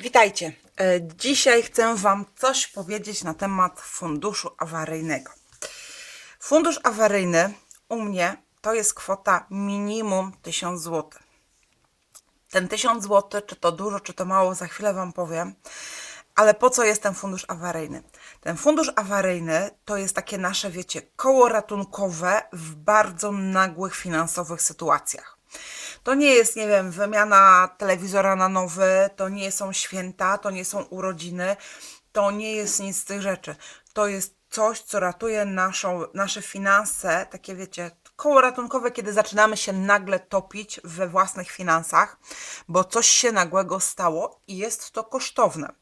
Witajcie. E, Dzisiaj chcę Wam coś powiedzieć na temat funduszu awaryjnego. Fundusz awaryjny u mnie to jest kwota minimum 1000 zł. Ten 1000 zł, czy to dużo, czy to mało, za chwilę Wam powiem. Ale po co jest ten fundusz awaryjny? Ten fundusz awaryjny to jest takie nasze, wiecie, koło ratunkowe w bardzo nagłych finansowych sytuacjach. To nie jest, nie wiem, wymiana telewizora na nowy, to nie są święta, to nie są urodziny, to nie jest nic z tych rzeczy. To jest coś, co ratuje naszą, nasze finanse, takie wiecie, koło ratunkowe, kiedy zaczynamy się nagle topić we własnych finansach, bo coś się nagłego stało i jest to kosztowne.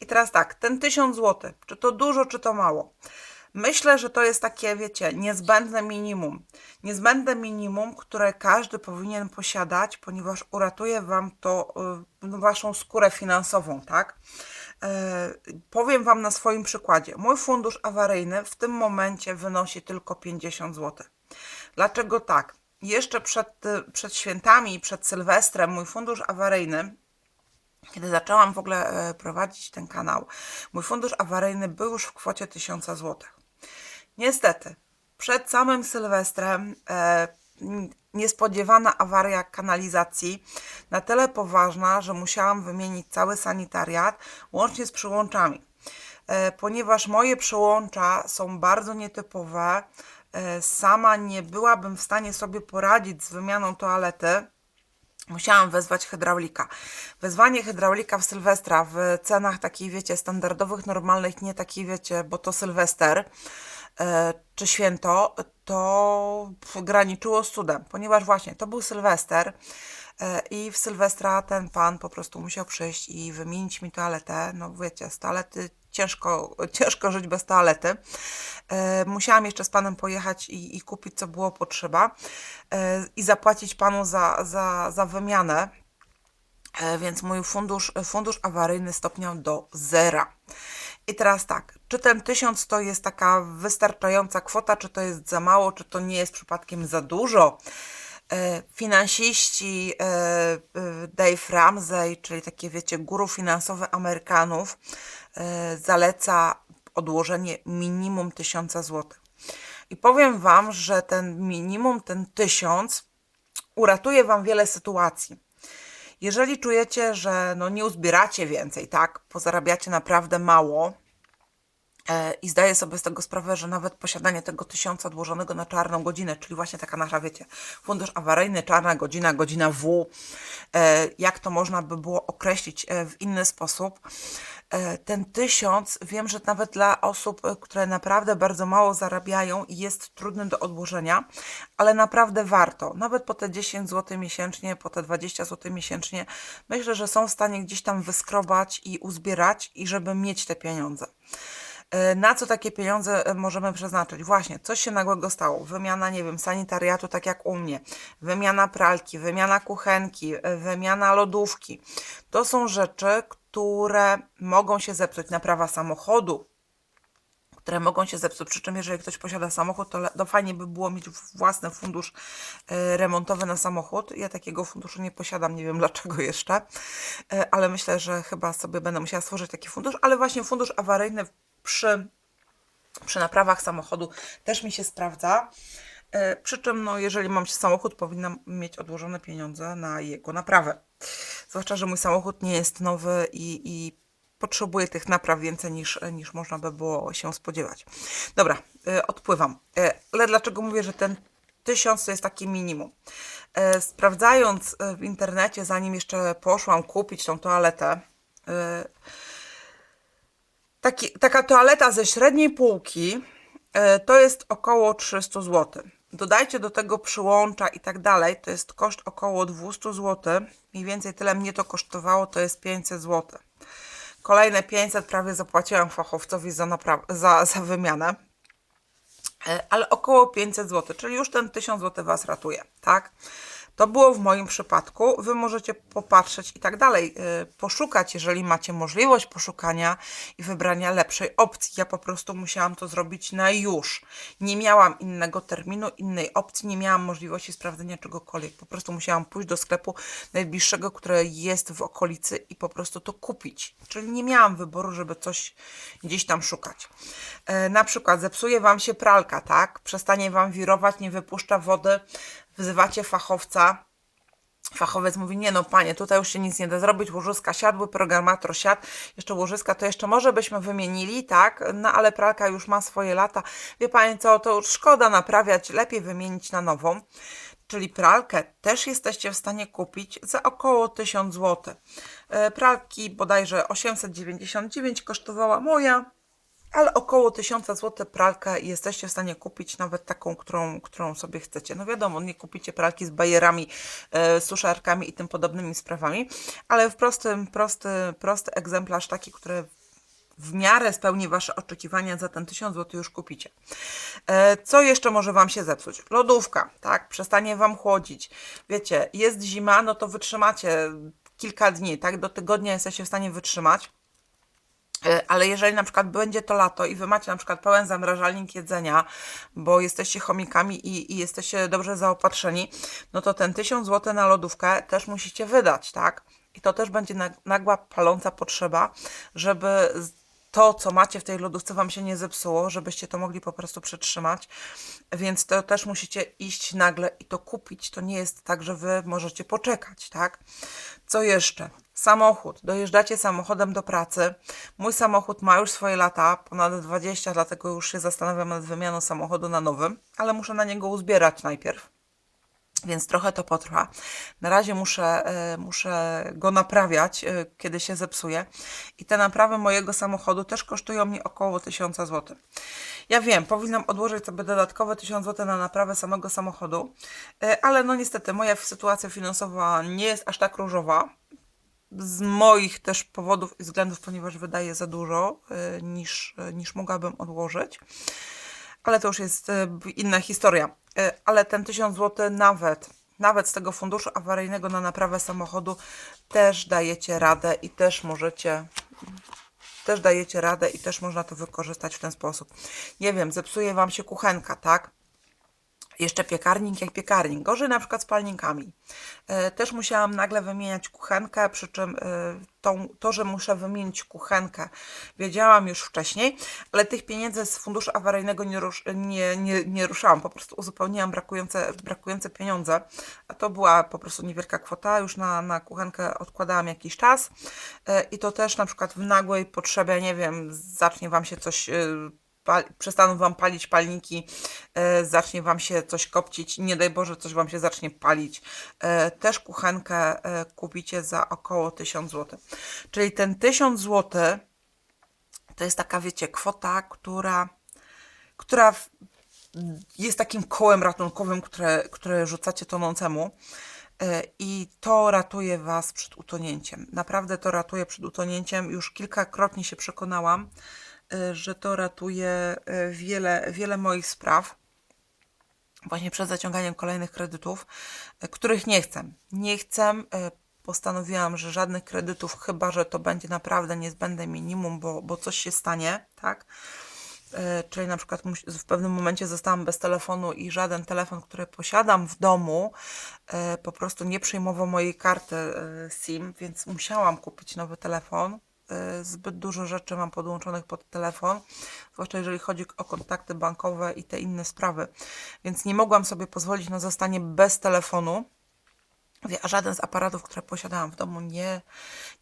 I teraz tak, ten 1000 zł, czy to dużo, czy to mało? Myślę, że to jest takie, wiecie, niezbędne minimum. Niezbędne minimum, które każdy powinien posiadać, ponieważ uratuje Wam to y, no, Waszą skórę finansową, tak? E, powiem Wam na swoim przykładzie. Mój fundusz awaryjny w tym momencie wynosi tylko 50 zł. Dlaczego tak? Jeszcze przed, y, przed świętami, przed Sylwestrem, mój fundusz awaryjny kiedy zaczęłam w ogóle e, prowadzić ten kanał, mój fundusz awaryjny był już w kwocie 1000 zł. Niestety, przed samym Sylwestrem e, niespodziewana awaria kanalizacji, na tyle poważna, że musiałam wymienić cały sanitariat, łącznie z przyłączami. E, ponieważ moje przyłącza są bardzo nietypowe, e, sama nie byłabym w stanie sobie poradzić z wymianą toalety, Musiałam wezwać hydraulika. Wezwanie hydraulika w Sylwestra w cenach takich, wiecie, standardowych, normalnych, nie takich, wiecie, bo to Sylwester czy święto, to graniczyło z cudem, ponieważ właśnie to był Sylwester e, i w Sylwestra ten pan po prostu musiał przyjść i wymienić mi toaletę. No wiecie, z toalety ciężko, ciężko żyć bez toalety. E, musiałam jeszcze z panem pojechać i, i kupić, co było potrzeba e, i zapłacić panu za, za, za wymianę. E, Więc mój fundusz, fundusz awaryjny stopniał do zera. I teraz tak, czy ten tysiąc to jest taka wystarczająca kwota, czy to jest za mało, czy to nie jest przypadkiem za dużo? E, Finansiści e, e, Dave Ramsey, czyli takie wiecie, guru finansowe Amerykanów, zaleca odłożenie minimum 1000 zł. I powiem Wam, że ten minimum, ten 1000 uratuje Wam wiele sytuacji. Jeżeli czujecie, że no nie uzbieracie więcej, tak, pozarabiacie naprawdę mało e, i zdaję sobie z tego sprawę, że nawet posiadanie tego tysiąca odłożonego na czarną godzinę, czyli właśnie taka nasza, wiecie, fundusz awaryjny, czarna godzina, godzina W, e, jak to można by było określić e, w inny sposób, ten tysiąc, wiem, że nawet dla osób, e, które naprawdę bardzo mało zarabiają jest trudny do odłożenia, ale naprawdę warto. Nawet po te 10 zł miesięcznie, po te 20 zł miesięcznie, myślę, że są w stanie gdzieś tam wyskrobać i uzbierać i żeby mieć te pieniądze. E, Na co takie pieniądze e, możemy przeznaczyć? Właśnie, coś się nagłego stało. Wymiana, nie wiem, sanitariatu, tak jak u mnie. Wymiana pralki, wymiana kuchenki, e, wymiana lodówki. To są rzeczy, które mogą się zepsuć. Naprawa samochodu, które mogą się zepsuć. Przy czym, jeżeli ktoś posiada samochód, to, to fajnie by było mieć własny fundusz e, remontowy na samochód. Ja takiego funduszu nie posiadam, nie wiem dlaczego jeszcze, e, ale myślę, że chyba sobie będę musiała stworzyć taki fundusz. Ale właśnie fundusz awaryjny przy, przy naprawach samochodu też mi się sprawdza. E, Przy czym, no, jeżeli mam samochód, powinnam mieć odłożone pieniądze na jego naprawę. Zwłaszcza, że mój samochód nie jest nowy i, i potrzebuje tych napraw więcej niż, niż można by było się spodziewać. Dobra, e, odpływam. E, Ale dlaczego mówię, że ten tysiąc to jest takie minimum? E, Sprawdzając w internecie, zanim jeszcze poszłam kupić tą toaletę, taki, taka toaleta ze średniej półki to jest około 300 zł. Dodajcie do tego przyłącza i tak dalej, to jest koszt około 200 zł. Mniej więcej tyle mnie to kosztowało, to jest 500 zł. Kolejne 500 prawie zapłaciłam fachowcowi za, za, za wymianę. E, ale około 500 zł, czyli już ten 1000 zł Was ratuje, tak? To było w moim przypadku. Wy możecie popatrzeć i tak dalej, yy, poszukać, jeżeli macie możliwość poszukania i wybrania lepszej opcji. Ja po prostu musiałam to zrobić na już. Nie miałam innego terminu, innej opcji, nie miałam możliwości sprawdzenia czegokolwiek. Po prostu musiałam pójść do sklepu najbliższego, które jest w okolicy i po prostu to kupić. Czyli nie miałam wyboru, żeby coś gdzieś tam szukać. E, na przykład zepsuje Wam się pralka, tak? Przestanie Wam wirować, nie wypuszcza wody, wzywacie fachowca, Fachowiec mówi, nie no panie, tutaj już się nic nie da zrobić, łożyska siadły, programator siadł, jeszcze łożyska to jeszcze może byśmy wymienili, tak, no ale pralka już ma swoje lata. Wie pani co, to już szkoda naprawiać, lepiej wymienić na nową. Czyli pralkę też jesteście w stanie kupić za około 1000 zł. E, pralki bodajże 899 kosztowała moja, ale około 1000 zł pralkę jesteście w stanie kupić, nawet taką, którą, którą sobie chcecie. No wiadomo, nie kupicie pralki z bajerami, e, suszarkami i tym podobnymi sprawami, ale w prostym, prosty, prosty egzemplarz, taki, który w miarę spełni Wasze oczekiwania, za ten 1000 zł już kupicie. E, co jeszcze może Wam się zepsuć? Lodówka, tak, przestanie Wam chłodzić. Wiecie, jest zima, no to wytrzymacie kilka dni, tak, do tygodnia jesteście w stanie wytrzymać. E, ale jeżeli na przykład będzie to lato i wy macie na przykład pełen zamrażalnik jedzenia, bo jesteście chomikami i, i jesteście dobrze zaopatrzeni, no to ten 1000 zł na lodówkę też musicie wydać, tak? I to też będzie nagła paląca potrzeba, żeby to, co macie w tej lodówce, Wam się nie zepsuło, żebyście to mogli po prostu przetrzymać. Więc to też musicie iść nagle i to kupić. To nie jest tak, że Wy możecie poczekać, tak? Co jeszcze? Samochód. Dojeżdżacie samochodem do pracy. Mój samochód ma już swoje lata, ponad 20, dlatego już się zastanawiam nad wymianą samochodu na nowym, ale muszę na niego uzbierać najpierw więc trochę to potrwa. Na razie muszę, e, muszę go naprawiać, e, kiedy się zepsuje. I te naprawy mojego samochodu też kosztują mi około 1000 zł. Ja wiem, powinnam odłożyć sobie dodatkowe 1000 zł na naprawę samego samochodu, e, ale no niestety moja sytuacja finansowa nie jest aż tak różowa. Z moich też powodów i względów, ponieważ wydaję za dużo niż, niż mogłabym odłożyć. Ale to już jest inna historia. E, ale ten 1000 zł nawet, nawet z tego funduszu awaryjnego na naprawę samochodu też dajecie radę i też możecie też dajecie radę i też można to wykorzystać w ten sposób. Nie wiem, zepsuje Wam się kuchenka, tak? Jeszcze piekarnik jak piekarnik. Gorzej na przykład z palnikami. E, też musiałam nagle wymieniać kuchenkę, przy czym e, tą, to, że muszę wymienić kuchenkę, wiedziałam już wcześniej, ale tych pieniędzy z funduszu awaryjnego nie, rusz, nie, nie, nie ruszałam. Po prostu uzupełniłam brakujące, brakujące pieniądze. A to była po prostu niewielka kwota. Już na, na kuchenkę odkładałam jakiś czas. E, I to też na przykład w nagłej potrzebie, nie wiem, zacznie Wam się coś przestaną Wam palić palniki, e, zacznie Wam się coś kopcić, nie daj Boże, coś Wam się zacznie palić. E, też kuchenkę e, kupicie za około 1000 zł. Czyli ten 1000 zł to jest taka, wiecie, kwota, która, która jest takim kołem ratunkowym, które, które rzucacie tonącemu. E, I to ratuje Was przed utonięciem. Naprawdę to ratuje przed utonięciem. Już kilkakrotnie się przekonałam, że to ratuje y, wiele, wiele moich spraw właśnie przed zaciąganiem kolejnych kredytów, y, których nie chcę. Nie chcę, postanowiłam, że żadnych kredytów, chyba że to będzie naprawdę niezbędne minimum, bo, bo coś się stanie, tak? Czyli na przykład w pewnym momencie zostałam bez telefonu i żaden telefon, który posiadam w domu, po prostu nie przyjmował mojej karty SIM, więc musiałam kupić nowy telefon Y, zbyt dużo rzeczy mam podłączonych pod telefon, zwłaszcza jeżeli chodzi o kontakty bankowe i te inne sprawy. Więc nie mogłam sobie pozwolić na zostanie bez telefonu. A żaden z aparatów, które posiadałam w domu, nie,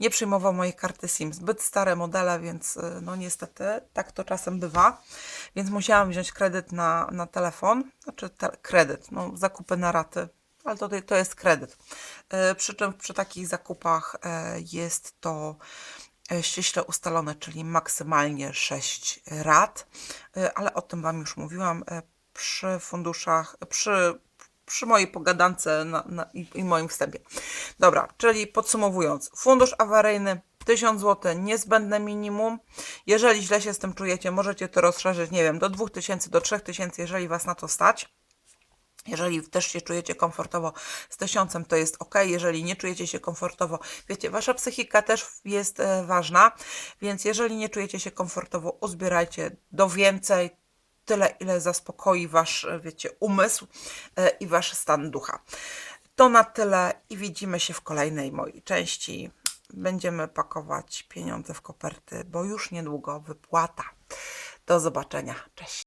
nie przyjmował mojej karty SIM. Zbyt stare modele, więc y, no niestety tak to czasem bywa. Więc musiałam wziąć kredyt na, na telefon, znaczy te, kredyt, no, zakupy na raty, ale to, to jest kredyt. Y, przy czym przy takich zakupach jest to ściśle ustalone, czyli maksymalnie 6 rat, e, ale o tym Wam już mówiłam e, przy funduszach, przy, przy mojej pogadance na, na, i, i moim wstępie. Dobra, czyli podsumowując, fundusz awaryjny 1000 zł niezbędne minimum. Jeżeli źle się z tym czujecie, możecie to rozszerzyć, nie wiem, do 2000, do 3000, jeżeli Was na to stać. Jeżeli też się czujecie komfortowo z tysiącem, to jest ok. Jeżeli nie czujecie się komfortowo, wiecie, wasza psychika też jest e, ważna, więc jeżeli nie czujecie się komfortowo, uzbierajcie do więcej, tyle ile zaspokoi wasz, e, wiecie, umysł e, i wasz stan ducha. To na tyle i widzimy się w kolejnej mojej części. Będziemy pakować pieniądze w koperty, bo już niedługo wypłata. Do zobaczenia. Cześć.